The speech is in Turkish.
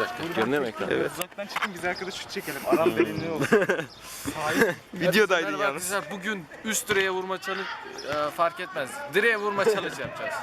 Bir. Görünüyor mu ekran? Evet. Uzaktan çıkın biz arkadaş şut çekelim. Aram derinliği olsun. Videodaydın yalnız. bugün üst direğe vurma çalış e, fark etmez. Direğe vurma challenge yapacağız.